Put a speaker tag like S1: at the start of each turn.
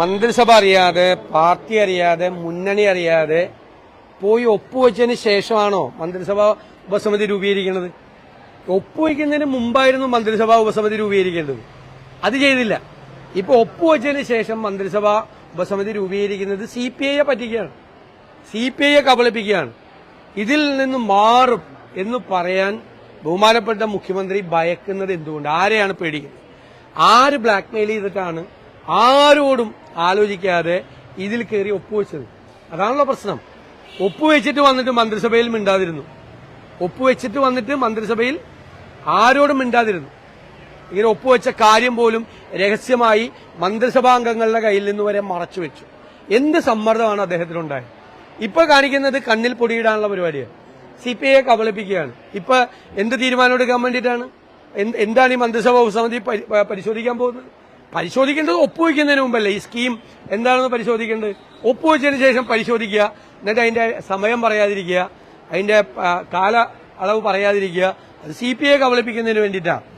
S1: മന്ത്രിസഭ അറിയാതെ പാർട്ടി അറിയാതെ മുന്നണി അറിയാതെ പോയി ഒപ്പുവെച്ചതിന് ശേഷമാണോ മന്ത്രിസഭ ഉപസമിതി രൂപീകരിക്കുന്നത്? ഒപ്പുവെക്കുന്നതിന് മുമ്പായിരുന്നു മന്ത്രിസഭാ ഉപസമിതി രൂപീകരിക്കേണ്ടത് അത് ചെയ്തില്ല. ഇപ്പൊ ഒപ്പുവെച്ചതിന് ശേഷം മന്ത്രിസഭാ ഉപസമിതി രൂപീകരിക്കുന്നത് സി പി ഐയെ പറ്റിക്കുകയാണ്. സി പി ഐയെ കബളിപ്പിക്കുകയാണ്. ഇതിൽ നിന്ന് മാറും എന്ന് പറയാൻ ബഹുമാനപ്പെട്ട മുഖ്യമന്ത്രി ഭയക്കുന്നത് എന്തുകൊണ്ട്? ആരെയാണ് പേടിക്കുന്നത്? ആര് ബ്ലാക്ക്മെയിൽ ചെയ്തിട്ടാണ് ആരോടും ആലോചിക്കാതെ ഇതിൽ കയറി ഒപ്പുവെച്ചത് അതാണല്ലോ പ്രശ്നം. ഒപ്പുവെച്ചിട്ട് വന്നിട്ട് മന്ത്രിസഭയിൽ മിണ്ടാതിരുന്നു. ഒപ്പുവെച്ചിട്ട് വന്നിട്ട് മന്ത്രിസഭയിൽ ആരോടും മിണ്ടാതിരുന്നു. ഇങ്ങനെ ഒപ്പുവെച്ച കാര്യം പോലും രഹസ്യമായി മന്ത്രിസഭാംഗങ്ങളുടെ കയ്യിൽ നിന്ന് വരെ മറച്ചു വെച്ചു. എന്ത് സമ്മർദ്ദമാണ് അദ്ദേഹത്തിനുണ്ടായത്? ഇപ്പൊ കാണിക്കുന്നത് കണ്ണിൽ പൊടിയിടാനുള്ള പരിപാടിയാണ്. സി പി ഐയെ കബളിപ്പിക്കുകയാണ്. ഇപ്പൊ എന്ത് തീരുമാനം എടുക്കാൻ വേണ്ടിയിട്ടാണ്? എന്താണ് ഈ മന്ത്രിസഭാ ഉപസമിതി പരിശോധിക്കാൻ പോകുന്നത്? പരിശോധിക്കേണ്ടത് ഒപ്പുവെക്കുന്നതിന് മുമ്പല്ലേ ഈ സ്കീം എന്താണെന്ന് പരിശോധിക്കേണ്ടത്? ഒപ്പുവെച്ചതിന് ശേഷം പരിശോധിക്കുക. എന്നിട്ട് അതിന്റെ സമയം പറയാതിരിക്കുക. അതിന്റെ കാല അളവ് പറയാതിരിക്കുക. അത് സി പി ഐ കബളിപ്പിക്കുന്നതിന് വേണ്ടിയിട്ടാണ്